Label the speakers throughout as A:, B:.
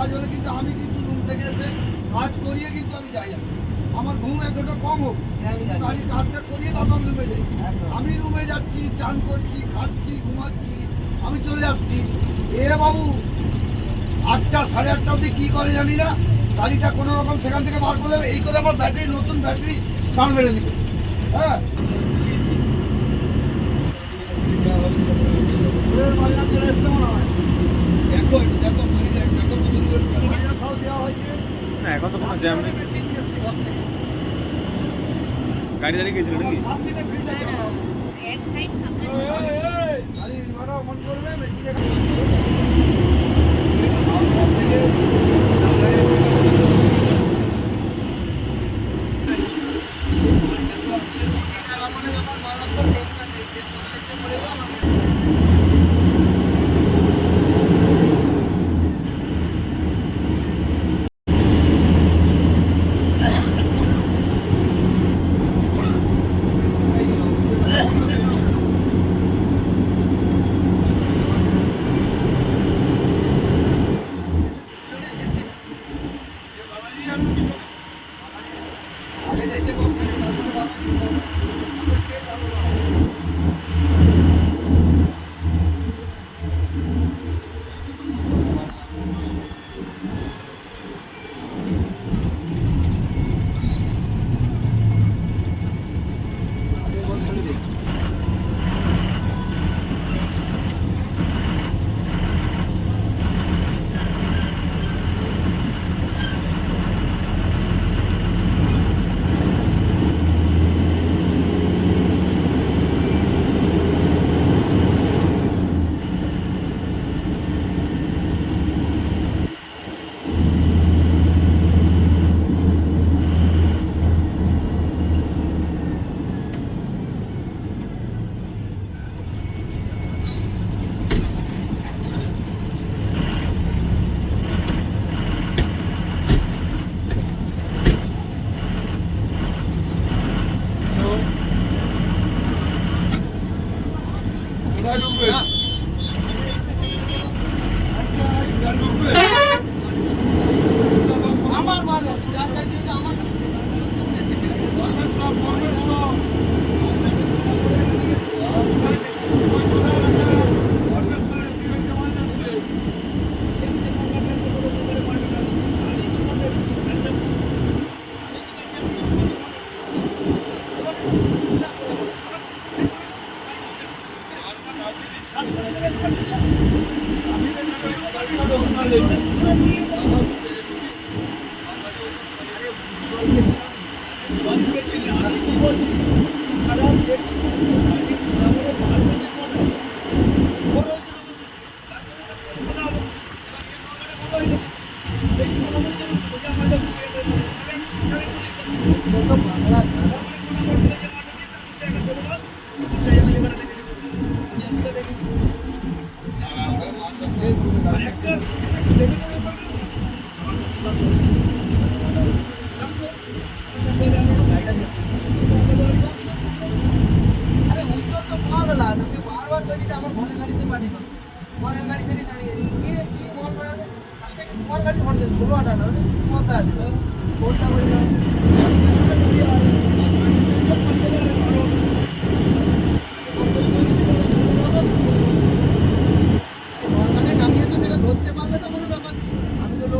A: কাজ হলে কিন্তু আমি কিন্তু রুম থেকে এসে কাজ করিয়ে কিন্তু আমি যাই আমি। আমার ঘুম এতটা কম হোক গাড়ির কাজটা করিয়ে তারপর আমি রুমে যাই। আমি রুমে যাচ্ছি চান করছি খাচ্ছি ঘুমাচ্ছি আমি চলে আসছি। এ বাবু আটটা সাড়ে আটটা অবধি কী করে জানি না গাড়িটা কোনো রকম সেখান থেকে বার করলে এই করে আমার ব্যাটারি নতুন ব্যাটারি টান বেড়ে দিবে। হ্যাঁ? চলে এসছে মনে হয়।
B: না এখন তো কোনো জ্যাম নেই
A: থেকে।
B: গাড়ি দাঁড়িয়ে গেছিল নাকি
A: Thank you. আরে তোমার গাড়ি দেয় ষোলো আটা না কত আছে কোনটা বলে দাও ঘরখানে নামিয়ে তো সেটা ধরতে পারলে তো কোনো ব্যাপার ছিল আমি তো লোক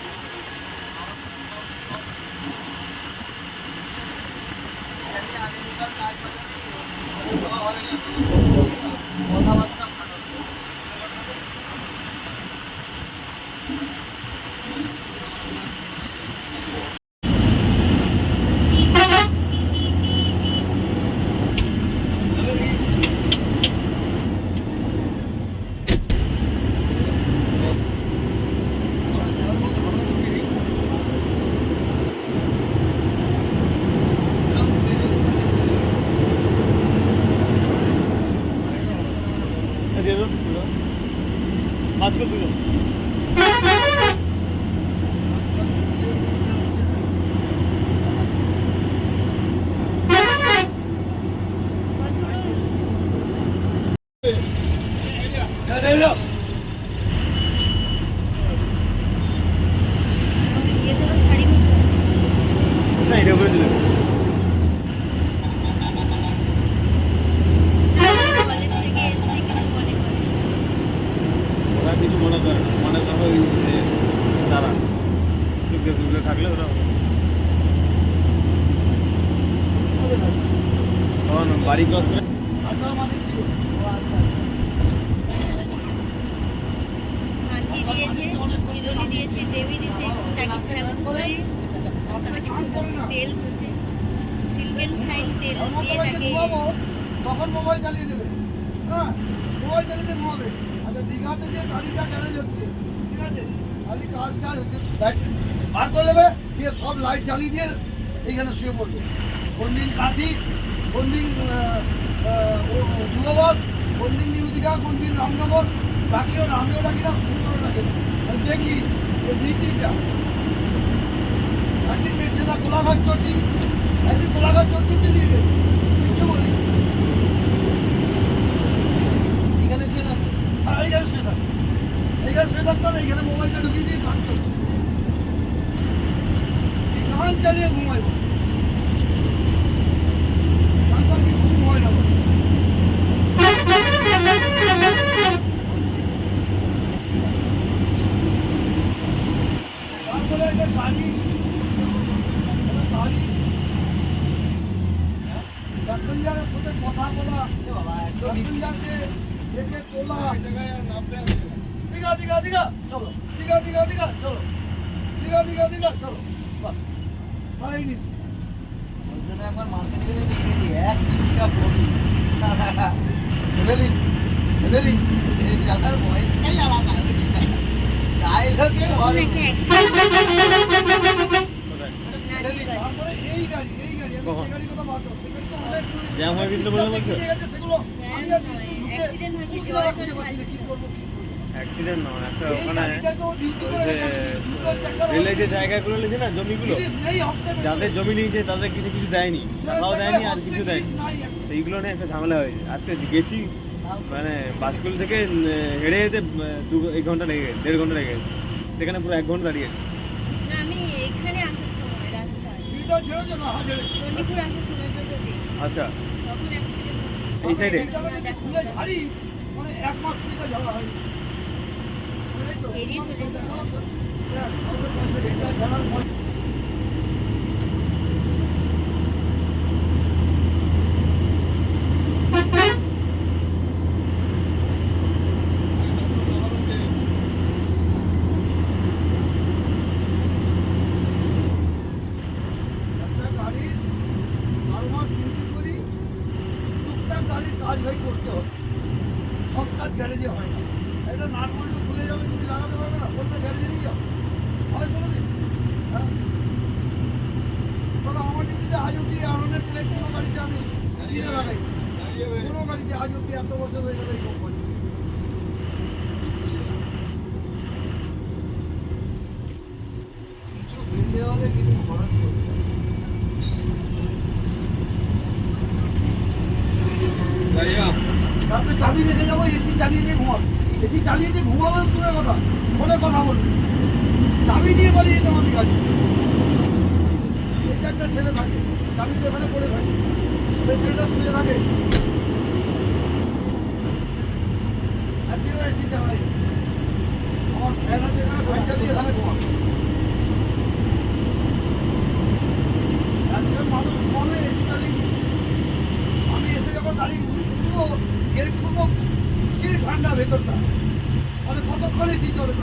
A: নেই উজ্জ্বল রাস্তায় এলে না, জানি আগে ঢোকার কাজ বাজ নেই, কথাবার্তা ভালো
C: আমাকে দিয়ে দেবো শাড়ি নিতে
B: না এটা করে দিলে।
C: কলেজ থেকে এসে কিছু মনে করে
B: ওরা কিছু মনে করে মনে করে ওই তারা। চুপকে চুপকে থাকলে ওরা বাড়ি ক্রস করে
A: হ্যাঁ মোবাইল আচ্ছা দীঘাতে যে গাড়িটা গ্যারেজ হচ্ছে ঠিক আছে? বার করে নেবে, দিয়ে সব লাইট জ্বালিয়ে দিয়ে এইখানে শুয়ে পড়বে। কোন দিন কাঁথি কোন দিন যুববাস কোন দিন নিউ দীঘা কোন দিন রামনগর ডাকিও না আমিও ডাকি না সুন্দর ডাকে দেখি নীতিটা। একদিন বেছে না, গোলাঘাট চটি, একদিন গোলাঘাট চটি দিল্লি কিছু বলি
D: এখানে শুয়ে থাকে।
A: আর এইখানে শুয়ে থাক। এইখানে শুয়ে থাকতো না এইখানে মোবাইলটা ঢুকিয়ে দিয়ে কাজ করতো গান চালিয়ে ঘুমাইব ঘুম হয় না। তারপরে একটা গাড়ি একটা গাড়ি প্যাসেঞ্জারের সাথে কথা বলা। প্যাসেঞ্জারকে তোলা দীঘা দীঘা দীঘা চলো। দীঘা দীঘা দীঘা চলো। দীঘা দীঘা দীঘা চলো। বাস তারাই নিন
D: ওই জন্য একবার মার্কেটে গেলে দেখে গেছি এক চিমচিকা বড়ি বুঝলি? বুঝলি? এই জায়গার বয়সটাই আলাদা। যাই হোক
A: এই গাড়ি এই গাড়ি আমি
B: কখন? জ্যাম হয়ে বলে বলছো?
A: করব।
B: অ্যাক্সিডেন্ট নয় একটা ওখানে রেলের যে জায়গাগুলো নিয়েছে না জমিগুলো। যাদের জমি নিয়েছে তাদের কিছু কিছু দেয়নি টাকাও দেয়নি আর কিছু দেয়নি সেইগুলো নিয়ে একটা ঝামেলা হয়েছে আজকে গেছি মানে বাসগুলো থেকে হেঁটে যেতে দু এক ঘণ্টা লেগে গেছে দেড় ঘণ্টা লেগে গেছে সেখানে পুরো এক ঘণ্টা দাঁড়িয়ে
A: হয়নি। এই তো,
C: বেরিয়ে চলে এসেছে।
A: হ্যাঁ, আমাদের কাছে এটা ঝাড়ার পর- একটা গাড়ির বারো মাস ডিউটি করি টুকটাক গাড়ির কাজ ভাই করতে হবে সব কাজ গ্যারেজে হয় না একটা নাট বল্টু খুলে যাবে তুমি লাগাতে পারবে না বলতে গ্যারেজে নিয়ে যাও হয় কোনো দিন হ্যাঁ তবে আমার ডিউটিতে আজ অব্দি আনন্দের প্লেট কোনো গাড়িতে আমি কিনে লাগাই কোনো গাড়িতে আজ অব্দি এত বছর হয়ে গেল এই কোম্পানি
D: কিছু পেতে হলে কিছু খরচ করতে
A: তারপরে চাবি রেখে যাব এসি চালিয়ে দিয়ে ঘুমাবো। এসি চালিয়ে দিয়ে ঘুমাবো দূরে কথা। ফোনে কথা বলব। চাবি দিয়ে পালিয়ে যেতাম আমি গাড়ি। এই যে একটা ছেলে থাকে চাবি দিয়ে ওখানে পড়ে থাকে। ছেলেটা শুয়ে থাকে একদিনও এসি চালাই আমার ফ্যান আছে এখানে ফ্যান চালিয়ে এখানে ঘুমাবো একজন মানুষ ঘুমাবে এসি চালিয়ে দিয়ে। আমি এসে যখন গাড়ি খুলবো গেট খুলবো চিল ঠান্ডা ভেতরটা মানে কতক্ষণ এসি চলে